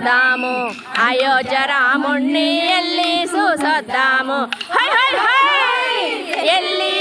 చూసొద్దాము అయోధ్య రాముణ్ణి ఎల్లి చూసొద్దాము high high high! ఎల్లి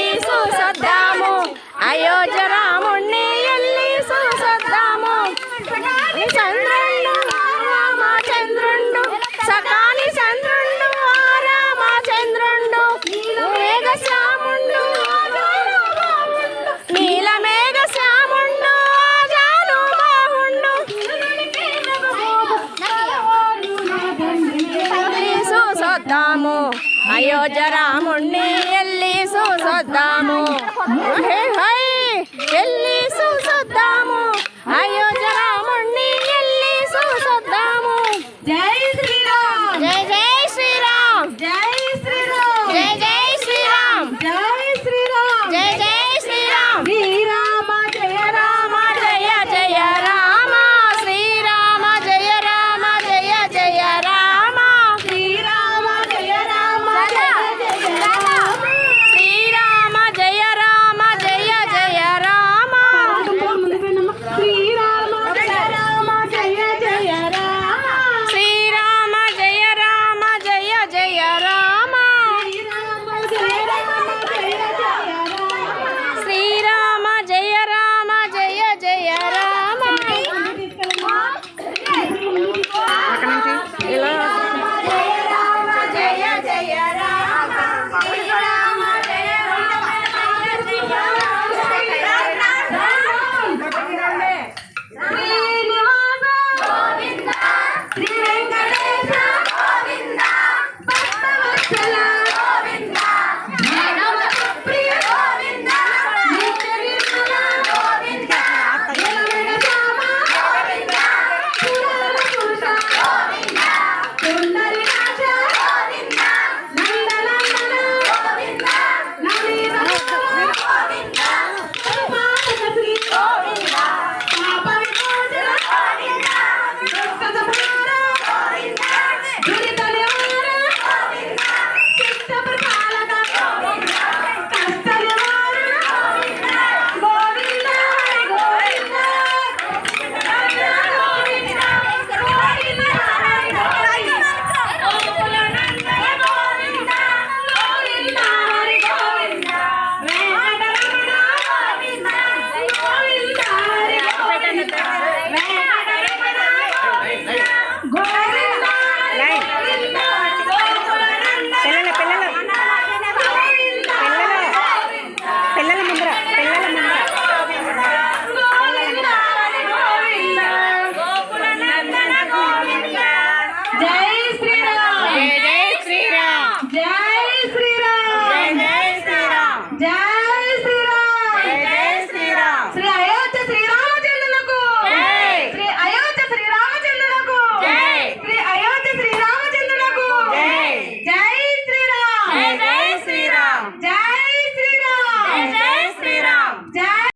ಜರಾ ಮುಣ್ಣೆಯಲ್ಲಿ ಸೋಸದ್ದಾಮೋ ಹೇ